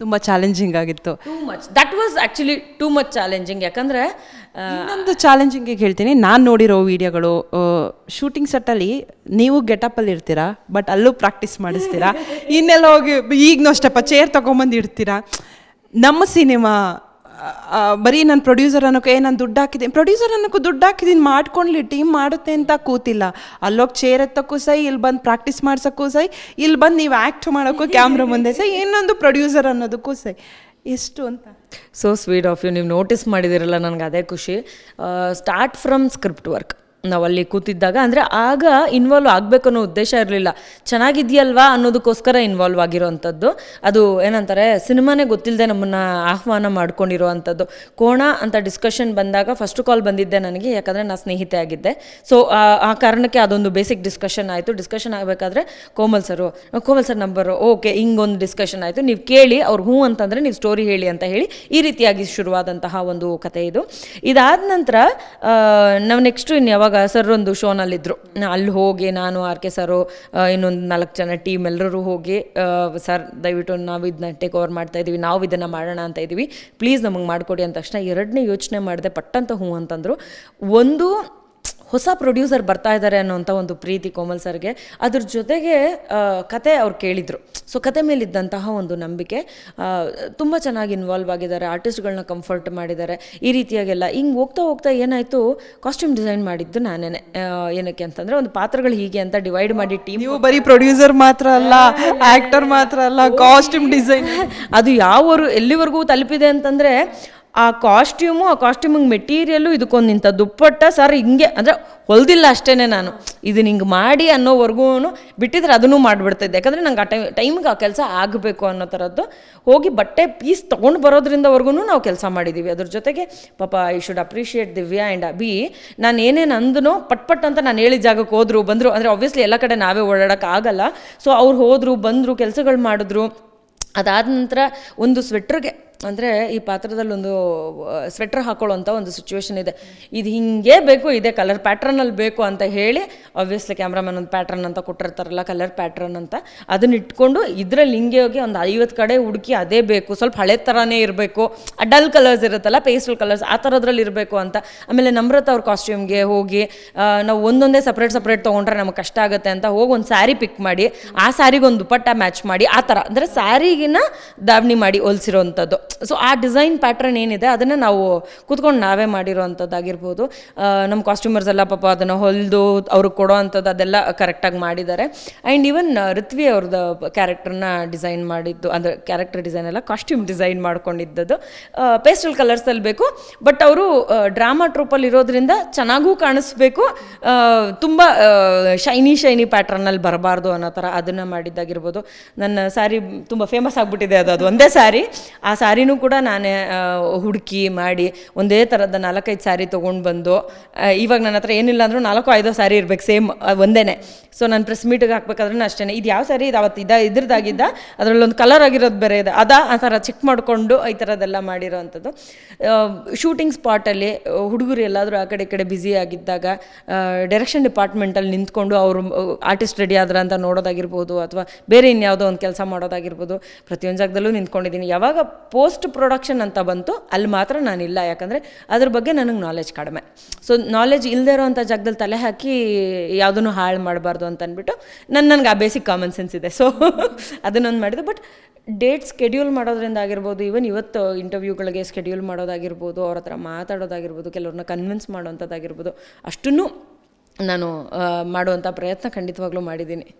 ತುಂಬ ಚಾಲೆಂಜಿಂಗ್ ಆಗಿತ್ತು. Too much that was actually too much challenging ಯಾಕಂದರೆ ಇನ್ನೊಂದು ಚಾಲೆಂಜಿಂಗಿಗೆ ಹೇಳ್ತೀನಿ. ನಾನು ನೋಡಿರೋ ವಿಡಿಯೋಗಳು ಶೂಟಿಂಗ್ ಸೆಟ್ಟಲ್ಲಿ ನೀವು ಗೆಟಪಲ್ಲಿ ಇರ್ತೀರಾ ಬಟ್ ಅಲ್ಲೂ ಪ್ರಾಕ್ಟೀಸ್ ಮಾಡಿಸ್ತೀರಾ? ಇನ್ನೆಲ್ಲ ಹೋಗಿ ಈಗನೂ ಅಷ್ಟಪ್ಪ ಚೇರ್ ತೊಗೊಂಬಂದು ಇಡ್ತೀರಾ? ನಮ್ಮ ಸಿನಿಮಾ ಬರೀ ನಾನು ಪ್ರೊಡ್ಯೂಸರ್ ಅನ್ನೋಕೆ ನಾನು ದುಡ್ಡು ಹಾಕಿದ್ದೀನಿ ಪ್ರೊಡ್ಯೂಸರ್ ಅನ್ನೋಕ್ಕೂ ದುಡ್ಡು ಹಾಕಿದ್ದೀನಿ ಮಾಡ್ಕೊಂಡ್ಲಿ ಟೀಮ್ ಮಾಡುತ್ತೆ ಅಂತ ಕೂತಿಲ್ಲ. ಅಲ್ಲೋಗಿ ಚೇರ್ ಎತ್ತಕ್ಕೂ ಸೈ, ಇಲ್ಲಿ ಬಂದು ಪ್ರಾಕ್ಟೀಸ್ ಮಾಡ್ಸೋಕ್ಕೂ ಸೈ, ಇಲ್ಲಿ ಬಂದು ನೀವು ಆ್ಯಕ್ಟ್ ಮಾಡೋಕ್ಕೂ ಕ್ಯಾಮ್ರಾ ಮುಂದೆ ಸೈ, ಇನ್ನೊಂದು ಪ್ರೊಡ್ಯೂಸರ್ ಅನ್ನೋದಕ್ಕೂ ಸೈ. ಎಷ್ಟು ಅಂತ. ಸೊ ಸ್ವೀಟ್ ಆಫ್ ಯು ನೀವು ನೋಟಿಸ್ ಮಾಡಿದಿರಲ್ಲ, ನನಗೆ ಅದೇ ಖುಷಿ. ಸ್ಟಾರ್ಟ್ ಫ್ರಮ್ ಸ್ಕ್ರಿಪ್ಟ್ ವರ್ಕ್ ನಾವು ಅಲ್ಲಿ ಕೂತಿದ್ದಾಗ ಅಂದರೆ ಆಗ ಇನ್ವಾಲ್ವ್ ಆಗಬೇಕು ಅನ್ನೋ ಉದ್ದೇಶ ಇರಲಿಲ್ಲ. ಚೆನ್ನಾಗಿದೆಯಲ್ವಾ ಅನ್ನೋದಕ್ಕೋಸ್ಕರ ಇನ್ವಾಲ್ವ್ ಆಗಿರೋವಂಥದ್ದು ಅದು ಏನಂತಾರೆ, ಸಿನಿಮಾನೇ ಗೊತ್ತಿಲ್ಲದೆ ನಮ್ಮನ್ನು ಆಹ್ವಾನ ಮಾಡ್ಕೊಂಡಿರೋ ಅಂಥದ್ದು ಕೋಣ ಅಂತ ಡಿಸ್ಕಷನ್ ಬಂದಾಗ ಫಸ್ಟ್ ಕಾಲ್ ಬಂದಿದ್ದೆ ನನಗೆ, ಯಾಕಂದರೆ ನಾನು ಸ್ನೇಹಿತೆ ಆಗಿದ್ದೆ. ಸೊ ಆ ಕಾರಣಕ್ಕೆ ಅದೊಂದು ಬೇಸಿಕ್ ಡಿಸ್ಕಷನ್ ಆಯಿತು. ಡಿಸ್ಕಷನ್ ಆಗಬೇಕಾದ್ರೆ Komal sir Komal sir number okay ಹಿಂಗೊಂದು discussion ಆಯಿತು. ನೀವು ಕೇಳಿ, ಅವ್ರು ಹ್ಞೂ ಅಂತಂದರೆ ನೀವು ಸ್ಟೋರಿ ಹೇಳಿ ಅಂತ ಹೇಳಿ ಈ ರೀತಿಯಾಗಿ ಶುರುವಾದಂತಹ ಒಂದು ಕತೆ ಇದು. ಇದಾದ ನಂತರ ನಾವು ನೆಕ್ಸ್ಟು ಇನ್ನು ಯಾವಾಗ ಸರ್ ಒಂದು ಶೋನಲ್ಲಿದ್ದರು ಅಲ್ಲಿ ಹೋಗಿ ನಾನು ಆರ್ ಕೆ ಸರು ಇನ್ನೊಂದು ನಾಲ್ಕು ಜನ ಟೀಮ್ ಎಲ್ಲರೂ ಹೋಗಿ ಸರ್ ದಯವಿಟ್ಟು ನಾವು ಇದನ್ನ ಟೇಕ್ ಓವರ್ ಮಾಡ್ತಾ ಇದ್ದೀವಿ ನಾವು ಇದನ್ನು ಮಾಡೋಣ ಅಂತ ಇದ್ದೀವಿ ಪ್ಲೀಸ್ ನಮಗೆ ಮಾಡಿಕೊಡಿ ಅಂದ ತಕ್ಷಣ ಎರಡನೇ ಯೋಚನೆ ಮಾಡಿದೆ ಪಟ್ಟಂತ ಹೂವು ಅಂತಂದರು. ಒಂದು ಹೊಸ ಪ್ರೊಡ್ಯೂಸರ್ ಬರ್ತಾ ಇದ್ದಾರೆ ಅನ್ನೋಂಥ ಒಂದು ಪ್ರೀತಿ ಕೋಮಲ್ ಸರ್ಗೆ. ಅದ್ರ ಜೊತೆಗೆ ಕತೆ ಅವ್ರು ಕೇಳಿದರು. ಸೊ ಕತೆ ಮೇಲಿದ್ದಂತಹ ಒಂದು ನಂಬಿಕೆ ತುಂಬ ಚೆನ್ನಾಗಿ ಇನ್ವಾಲ್ವ್ ಆಗಿದ್ದಾರೆ. ಆರ್ಟಿಸ್ಟ್ಗಳನ್ನ ಕಂಫರ್ಟ್ ಮಾಡಿದ್ದಾರೆ. ಈ ರೀತಿಯಾಗೆಲ್ಲ. ಹಿಂಗೆ ಹೋಗ್ತಾ ಹೋಗ್ತಾ ಏನಾಯಿತು? ಕಾಸ್ಟ್ಯೂಮ್ ಡಿಸೈನ್ ಮಾಡಿದ್ದು ನಾನೇ ಏನಕ್ಕೆ ಅಂತಂದರೆ ಒಂದು ಪಾತ್ರಗಳು ಹೀಗೆ ಅಂತ ಡಿವೈಡ್ ಮಾಡಿ ಟೀಮ್ ನೀವು ಬರೀ ಪ್ರೊಡ್ಯೂಸರ್ ಮಾತ್ರ ಅಲ್ಲ ಆ್ಯಕ್ಟರ್ ಮಾತ್ರ ಅಲ್ಲ ಕಾಸ್ಟ್ಯೂಮ್ ಡಿಸೈನ್ ಅದು ಯಾವ ಎಲ್ಲಿವರೆಗೂ ತಲುಪಿದೆ ಅಂತಂದರೆ ಆ ಕಾಸ್ಟ್ಯೂಮು, ಆ ಕಾಸ್ಟ್ಯೂಮಿಗೆ ಮೆಟೀರಿಯಲ್ಲು ಇದಕ್ಕೊಂದು ಇಂಥ ದುಪ್ಪಟ್ಟ ಸರ್ ಹಿಂಗೆ, ಅಂದರೆ ಹೊಲ್ದಿಲ್ಲ ಅಷ್ಟೇ ನಾನು. ಇದನ್ನ ಹಿಂಗೆ ಮಾಡಿ ಅನ್ನೋವರೆಗೂ ಬಿಟ್ಟಿದ್ರೆ ಅದನ್ನು ಮಾಡಿಬಿಡ್ತಿದ್ದೆ. ಯಾಕಂದರೆ ನಂಗೆ ಆ ಟೈಮ್ ಟೈಮಿಗೆ ಆ ಕೆಲಸ ಆಗಬೇಕು ಅನ್ನೋ ಥರದ್ದು. ಹೋಗಿ ಬಟ್ಟೆ ಪೀಸ್ ತೊಗೊಂಡು ಬರೋದ್ರಿಂದವರೆಗೂ ನಾವು ಕೆಲಸ ಮಾಡಿದ್ದೀವಿ ಅದ್ರ ಜೊತೆಗೆ, ಪಾಪ I should appreciate Divya and B ನಾನು ಏನೇನು ಅಂದನೋ ಪಟ್ ಪಟ್ ಅಂತ ನಾನು ಹೇಳಿದ ಜಾಗಕ್ಕೆ ಹೋದರು, ಬಂದರು, ಅಂದರೆ ಆಬ್ವಿಯಸ್ಲಿ ಎಲ್ಲ ಕಡೆ ನಾವೇ ಓಡಾಡೋಕ್ಕಾಗಲ್ಲ ಸೊ ಅವ್ರು ಹೋದರು, ಬಂದರು, ಕೆಲಸಗಳು ಮಾಡಿದ್ರು. ಅದಾದ ನಂತರ ಒಂದು ಸ್ವೆಟ್ರಿಗೆ ಅಂದರೆ ಈ ಪಾತ್ರದಲ್ಲೊಂದು ಸ್ವೆಟ್ರ್ ಹಾಕೊಳ್ಳೋಂಥ ಒಂದು ಸಿಚುವೇಶನ್ ಇದೆ. ಇದು ಹಿಂಗೆ ಬೇಕು, ಇದೇ ಕಲರ್ ಪ್ಯಾಟ್ರನಲ್ಲಿ ಬೇಕು ಅಂತ ಹೇಳಿ ಆಬ್ವಿಯಸ್ಲಿ ಕ್ಯಾಮ್ರಾಮನ್ ಒಂದು ಪ್ಯಾಟ್ರನ್ ಅಂತ ಕೊಟ್ಟಿರ್ತಾರಲ್ಲ ಕಲರ್ ಪ್ಯಾಟ್ರನ್ ಅಂತ. ಅದನ್ನ ಇಟ್ಕೊಂಡು ಇದರಲ್ಲಿ ಹಿಂಗೆ ಹೋಗಿ ಒಂದು ಐವತ್ತು ಕಡೆ ಹುಡುಕಿ ಅದೇ ಬೇಕು. ಸ್ವಲ್ಪ ಹಳೆ ಥರನೇ ಇರಬೇಕು. ಡಲ್ ಕಲರ್ಸ್ ಇರುತ್ತಲ್ಲ ಪೇಸ್ಟಲ್ ಕಲರ್ಸ್ ಆ ಥರದ್ರಲ್ಲಿ ಇರಬೇಕು ಅಂತ. ಆಮೇಲೆ ನಮ್ರತ ಅವ್ರ ಕಾಸ್ಟ್ಯೂಮ್ಗೆ ಹೋಗಿ ನಾವು ಒಂದೊಂದೇ ಸಪ್ರೇಟ್ ಸಪ್ರೇಟ್ ತೊಗೊಂಡ್ರೆ ನಮಗೆ ಕಷ್ಟ ಆಗುತ್ತೆ ಅಂತ ಹೋಗಿ ಒಂದು ಸ್ಯಾರಿ ಪಿಕ್ ಮಾಡಿ, ಆ ಸ್ಯಾರಿಗೆ ಒಂದು ದುಪಟ್ಟ ಮ್ಯಾಚ್ ಮಾಡಿ, ಆ ಥರ ಅಂದರೆ ಸ್ಯಾರಿಗಿನ ದಾವಣಿ ಮಾಡಿ ಹೊಲ್ಸಿರೋವಂಥದ್ದು ಸೊ ಆ ಡಿಸೈನ್ ಪ್ಯಾಟ್ರನ್ ಏನಿದೆ, ಅದನ್ನು ನಾವು ಕೂತ್ಕೊಂಡು ನಾವೇ ಮಾಡಿರೋವಂಥದ್ದಾಗಿರ್ಬೋದು ನಮ್ಮ ಕಾಸ್ಟ್ಯೂಮರ್ಸ್ ಎಲ್ಲ ಪಾಪ ಅದನ್ನು ಹೊಲಿದು ಅವ್ರಿಗೆ ಕೊಡೋ ಅಂಥದ್ದು ಅದೆಲ್ಲ ಕರೆಕ್ಟಾಗಿ ಮಾಡಿದ್ದಾರೆ. ಆ್ಯಂಡ್ ಈವನ್ ಋತ್ವಿ ಅವ್ರದ್ದು ಕ್ಯಾರೆಕ್ಟರ್ನ ಡಿಸೈನ್ ಮಾಡಿದ್ದು, ಅಂದರೆ ಕ್ಯಾರೆಕ್ಟರ್ ಡಿಸೈನ್ ಎಲ್ಲ ಕಾಸ್ಟ್ಯೂಮ್ ಡಿಸೈನ್ ಮಾಡ್ಕೊಂಡಿದ್ದದ್ದು. ಪೇಸ್ಟಲ್ ಕಲರ್ಸಲ್ಲಿ ಬೇಕು ಬಟ್ ಅವರು ಡ್ರಾಮಾ ಟ್ರೂಪಲ್ಲಿ ಇರೋದ್ರಿಂದ ಚೆನ್ನಾಗೂ ಕಾಣಿಸ್ಬೇಕು. ತುಂಬ ಶೈನಿ ಶೈನಿ ಪ್ಯಾಟ್ರನಲ್ಲಿ ಬರಬಾರ್ದು ಅನ್ನೋ ಥರ ಅದನ್ನು ಮಾಡಿದ್ದಾಗಿರ್ಬೋದು. ನನ್ನ ಸ್ಯಾರಿ ತುಂಬ ಫೇಮಸ್ ಆಗಿಬಿಟ್ಟಿದೆ ಅದು ಅದು ಒಂದೇ ಸ್ಯಾರಿ ಆ ಸ್ಯಾರಿನೂ ಕೂಡ ನಾನೇ ಹುಡುಕಿ ಮಾಡಿ ಒಂದೇ ಥರದ ನಾಲ್ಕೈದು ಸ್ಯಾರಿ ತೊಗೊಂಡು ಬಂದು ಇವಾಗ ನನ್ನ ಹತ್ರ ಏನಿಲ್ಲ ಅಂದರೂ ನಾಲ್ಕು ಐದೋ ಸ್ಯಾರಿ ಇರಬೇಕು, ಸೇಮ್ ಒಂದೇ ಸೊ ನಾನು ಪ್ರೆಸ್ ಮೀಟಿಗೆ ಹಾಕ್ಬೇಕಾದ್ರೂ ಅಷ್ಟೇ ಇದು ಯಾವ ಸ್ಯಾರಿ ಇದು ಅವತ್ತು ಇದ, ಇದ್ರದ್ದಾಗಿದ್ದ, ಅದರಲ್ಲೊಂದು ಕಲರ್ ಆಗಿರೋದು ಬೇರೆ ಇದೆ. ಅದ ಆ ಥರ ಚೆಕ್ ಮಾಡಿಕೊಂಡು ಈ ಥರದ್ದೆಲ್ಲ ಮಾಡಿರೋ ಅಂಥದ್ದು ಶೂಟಿಂಗ್ ಸ್ಪಾಟಲ್ಲಿ ಹುಡುಗರು ಎಲ್ಲಾದರೂ ಆ ಕಡೆ ಈ ಕಡೆ ಬ್ಯುಸಿ ಆಗಿದ್ದಾಗ ಡೈರೆಕ್ಷನ್ ಡಿಪಾರ್ಟ್ಮೆಂಟಲ್ಲಿ ನಿಂತ್ಕೊಂಡು ಅವರು ಆರ್ಟಿಸ್ಟ್ ರೆಡಿ ಆದ್ರ ಅಂತ ನೋಡೋದಾಗಿರ್ಬೋದು, ಅಥವಾ ಬೇರೆ ಇನ್ಯಾವುದೋ ಒಂದು ಕೆಲಸ ಮಾಡೋದಾಗಿರ್ಬೋದು, ಪ್ರತಿಯೊಂದು ಜಾಗದಲ್ಲೂ ನಿಂತ್ಕೊಂಡಿದ್ದೀನಿ. ಯಾವಾಗ ಪೋಸ್ಟ್ ಪ್ರೊಡಕ್ಷನ್ ಅಂತ ಬಂತು. ಅಲ್ಲಿ ಮಾತ್ರ ನಾನಿಲ್ಲ. ಯಾಕಂದರೆ ಅದ್ರ ಬಗ್ಗೆ ನನಗೆ ನಾಲೆಜ್ ಕಡಿಮೆ. ಸೊ ನಾಲೆಜ್ ಇಲ್ಲದೆ ಇರೋವಂಥ ಜಾಗದಲ್ಲಿ ತಲೆ ಹಾಕಿ ಯಾವುದನ್ನು ಹಾಳು ಮಾಡಬಾರ್ದು ಅಂತ ನನ್ನ ನನಗೆ ಆ ಬೇಸಿಕ್ ಕಾಮನ್ ಸೆನ್ಸ್ ಇದೆ. ಸೊ ಅದನ್ನೊಂದು ಮಾಡಿದೆ. ಬಟ್ ಡೇಟ್ ಸ್ಕೆಡ್ಯೂಲ್ ಮಾಡೋದ್ರಿಂದ ಆಗಿರ್ಬೋದು ಈವನ್ ಇವತ್ತು ಇಂಟರ್ವ್ಯೂಗಳಿಗೆ ಸ್ಕೆಡ್ಯೂಲ್ ಮಾಡೋದಾಗಿರ್ಬೋದು, ಅವ್ರ ಹತ್ರ ಮಾತಾಡೋದಾಗಿರ್ಬೋದು ಕೆಲವ್ರನ್ನ ಕನ್ವಿನ್ಸ್ ಮಾಡೋವಂಥದ್ದಾಗಿರ್ಬೋದು, ಅಷ್ಟನ್ನು ನಾನು ಮಾಡುವಂಥ ಪ್ರಯತ್ನ ಖಂಡಿತವಾಗ್ಲೂ ಮಾಡಿದ್ದೀನಿ.